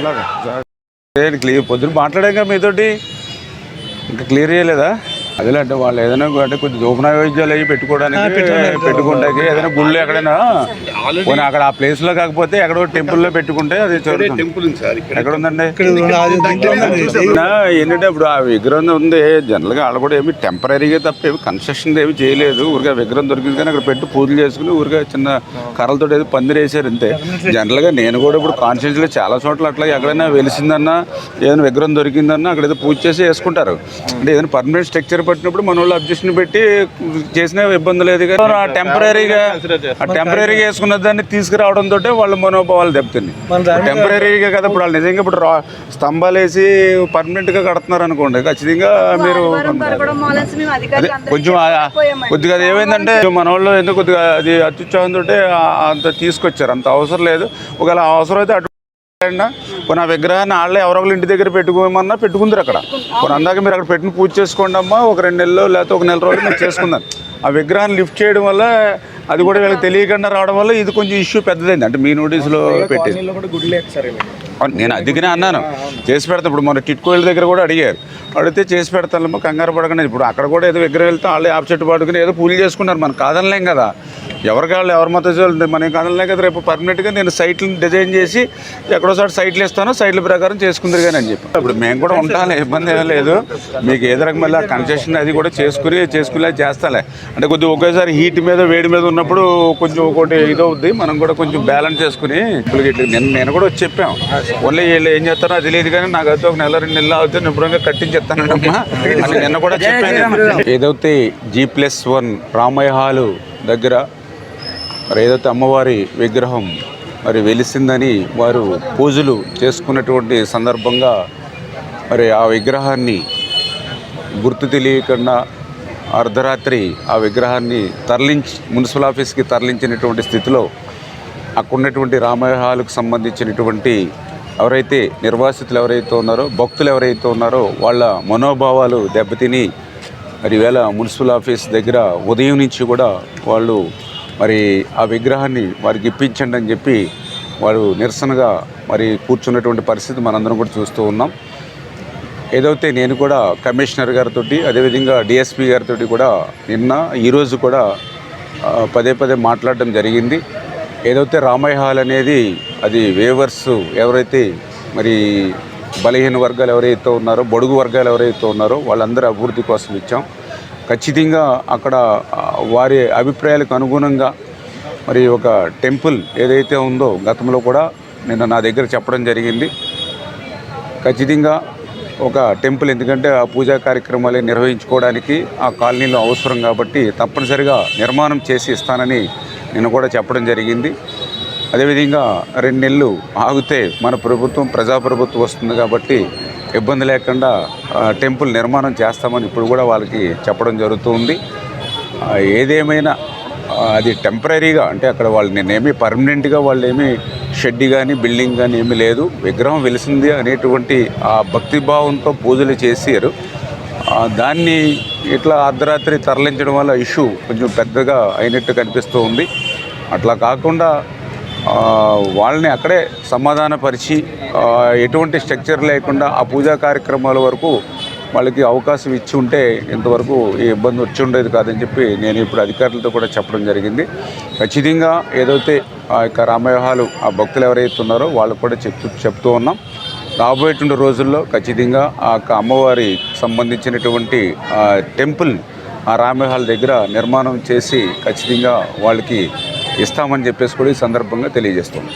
చలాగా clear పొద్దున మాట్లాడాక మీతోటి. ఇంకా క్లియర్ చేయలేదా? అదే అంటే వాళ్ళు ఏదైనా అంటే కొంచెం దూపన వైద్యాలు అవి పెట్టుకోవడానికి పెట్టుకుంటాకి ఏదైనా గుళ్ళు ఎక్కడైనా. పోనీ అక్కడ ఆ ప్లేస్లో కాకపోతే ఎక్కడో టెంపుల్లో పెట్టుకుంటే అది. టెంపుల్ ఉంది సార్ ఇక్కడ ఎక్కడ ఉందండి? ఏంటంటే ఇప్పుడు ఆ విగ్రహం ఉంది జనరల్గా వాళ్ళు కూడా ఏమి టెంపరీగా తప్ప ఏమి కన్స్ట్రక్షన్ ఏమి చేయలేదు. ఊరిగా విగ్రహం దొరికింది కానీ అక్కడ పెట్టి పూజలు చేసుకుని ఊరిగా చిన్న కర్రలతో ఏదో పందిరి వేసారు అంతే. జనరల్గా నేను కూడా ఇప్పుడు కాన్షియస్లో చాలా చోట్ల అట్లా ఎక్కడైనా వెలిసిందన్నా ఏదైనా విగ్రహం దొరికిందన్నా అక్కడ ఏదో పూజ చేసి వేసుకుంటారు. అంటే ఏదైనా పర్మనెంట్ స్ట్రక్చర్ పట్టినప్పుడు మన వాళ్ళు అబ్జెక్షన్ పెట్టి చేసిన ఇబ్బంది లేదు కానీ ఆ టెంపరీగా ఆ టెంపరీగా వేసుకున్న దాన్ని తీసుకురావడం తోటే వాళ్ళ మనోభావాలు దాని టెంపరీగా కదా ఇప్పుడు వాళ్ళు నిజంగా ఇప్పుడు స్తంభాలు వేసి పర్మనెంట్గా కడుతున్నారు అనుకోండి ఖచ్చితంగా మీరు కొంచెం కొద్దిగా అది ఏమైందంటే మన వాళ్ళు ఎందుకు కొద్దిగా అది అత్యుత్సాహం తోటి ఆ- అంత తీసుకొచ్చారు అంత అవసరం లేదు. ఒకవేళ అవసరం అయితే అటు ఆ విగ్రహాన్ని వాళ్ళే ఎవరో ఒకళ్ళ ఇంటి దగ్గర పెట్టుకోమన్నా పెట్టుకుందరు అక్కడ. కొన్ని అందాక మీరు అక్కడ పెట్టిన పూజ చేసుకోండి అమ్మా ఒక రెండు నెలలు లేకపోతే ఒక నెల రోజులు మీరు చేసుకుందాం. ఆ విగ్రహాన్ని లిఫ్ట్ చేయడం వల్ల అది కూడా వీళ్ళకి తెలియకుండా రావడం వల్ల ఇది కొంచెం ఇష్యూ పెద్దదైంది. అంటే మీ నోటీసులో పెట్టి కాలనీలో కూడా గుడి లేదు సార్ ఇవి. అవును, నేను అందుకనే అన్నాను. చేసి పెడతా. ఇప్పుడు మన టిట్కోయిల దగ్గర కూడా అడిగారు. అడిగితే చేసి పెడతాను కంగారు పడకుండా. ఇప్పుడు అక్కడ కూడా ఏదో విగ్రహం వెళ్తే వాళ్ళు యాప్ చెట్టు పడుకుని ఏదో పూజలు చేసుకున్నారు. మనం కాదనలేం కదా. ఎవరి కాళ్ళు ఎవరి మత మనం కాదనలేం కదా రేపు పర్మనెంట్గా నేను సైట్లను డిజైన్ చేసి ఎక్కడో చోట సైట్లు ఇస్తాను సైట్ల ప్రకారం చేసుకుందరు కానీ అని చెప్పి. ఇప్పుడు మేము కూడా ఉంటాలే ఇబ్బంది ఏం లేదు. మీకు ఏ రకమైన కన్సెషన్ అది కూడా చేసుకుని చేసుకునేలా చేస్తాలే. అంటే కొద్దిగా ఒకేసారి హీట్ మీద వేడి మీద ఉన్నప్పుడు కొంచెం ఒకటి ఇదవుద్ది మనం కూడా కొంచెం బ్యాలెన్స్ చేసుకుని ఇప్పుడు ఇట్లా నేను నేను కూడా వచ్చి చెప్పాం. ఓన్లీ వీళ్ళు ఏం చేస్తారో అది లేదు కానీ నాకు అయితే ఒక నెల రెండు నెలలు అవుతుంది నిపుణంగా కట్టించేస్తానమ్మా నిన్న కూడా చెప్పాను. ఏదైతే G plus one Ramaiah hall దగ్గర మరి ఏదైతే అమ్మవారి విగ్రహం మరి వెలిసిందని వారు పూజలు చేసుకున్నటువంటి సందర్భంగా మరి ఆ విగ్రహాన్ని గుర్తు తెలియకుండా అర్ధరాత్రి ఆ విగ్రహాన్ని తరలించి మున్సిపల్ ఆఫీస్కి తరలించినటువంటి స్థితిలో అక్కడున్నటువంటి ఉన్నటువంటి సంబంధించినటువంటి ఎవరైతే నిర్వాసితులు ఎవరైతే ఉన్నారో భక్తులు ఎవరైతే ఉన్నారో వాళ్ళ మనోభావాలు దెబ్బతిని మరి వేళ మున్సిపల్ ఆఫీస్ దగ్గర ఉదయం నుంచి కూడా వాళ్ళు మరి ఆ విగ్రహాన్ని వారికి ఇప్పించండి అని చెప్పి వారు నిరసనగా మరి కూర్చున్నటువంటి పరిస్థితి మనందరం కూడా చూస్తూ ఉన్నాం. ఏదైతే నేను కూడా కమిషనర్ గారితో అదేవిధంగా డిఎస్పీ గారితో కూడా నిన్న ఈరోజు కూడా పదే పదే మాట్లాడడం జరిగింది. ఏదైతే రామయ్య హాల్ అనేది అది వేవర్స్ ఎవరైతే మరి బలహీన వర్గాలు ఎవరైతే ఉన్నారో బడుగు వర్గాలు ఎవరైతే ఉన్నారో వాళ్ళందరూ అభివృద్ధి కోసం ఇచ్చాం. ఖచ్చితంగా అక్కడ వారి అభిప్రాయాలకు అనుగుణంగా మరి ఒక టెంపుల్ ఏదైతే ఉందో గతంలో కూడా నిన్న నా దగ్గర చెప్పడం జరిగింది. ఖచ్చితంగా ఒక టెంపుల్ ఎందుకంటే ఆ పూజా కార్యక్రమాలు నిర్వహించుకోవడానికి ఆ కాలనీలో అవసరం కాబట్టి తప్పనిసరిగా నిర్మాణం చేసి ఇస్తానని నేను కూడా చెప్పడం జరిగింది. అదేవిధంగా రెండు నెలలు ఆగితే మన ప్రభుత్వం ప్రజాప్రభుత్వం వస్తుంది కాబట్టి ఇబ్బంది లేకుండా టెంపుల్ నిర్మాణం చేస్తామని ఇప్పుడు కూడా వాళ్ళకి చెప్పడం జరుగుతుంది. ఏదేమైనా అది టెంపరీగా అంటే అక్కడ వాళ్ళు నేనేమి పర్మనెంట్గా వాళ్ళు ఏమి షెడ్ కానీ బిల్డింగ్ కానీ ఏమీ లేదు. విగ్రహం వెలిసింది అనేటువంటి ఆ భక్తి భావంతో పూజలు చేసారు దాన్ని ఇట్లా అర్ధరాత్రి తరలించడం వల్ల ఇష్యూ కొంచెం పెద్దగా అయినట్టు కనిపిస్తూ ఉంది అట్లా కాకుండా వాళ్ళని అక్కడే సమాధానపరిచి ఎటువంటి స్ట్రక్చర్ లేకుండా ఆ పూజా కార్యక్రమాల వరకు వాళ్ళకి అవకాశం ఇచ్చి ఉంటే ఇంతవరకు ఈ ఇబ్బంది వచ్చి ఉండేది కాదని చెప్పి నేను ఇప్పుడు అధికారులతో కూడా చెప్పడం జరిగింది. ఖచ్చితంగా ఏదైతే ఆ యొక్క రామవ్యూహాలు ఆ భక్తులు ఎవరైతే ఉన్నారో వాళ్ళకు కూడా చెప్తూ చెప్తూ ఉన్నాం. రాబోయేటువంటి రోజుల్లో ఖచ్చితంగా ఆ యొక్క అమ్మవారి సంబంధించినటువంటి టెంపుల్ ఆ రామవ్యూహాల దగ్గర నిర్మాణం చేసి ఖచ్చితంగా వాళ్ళకి ఇస్తామని చెప్పేసి కూడా ఈ సందర్భంగా తెలియజేస్తుంది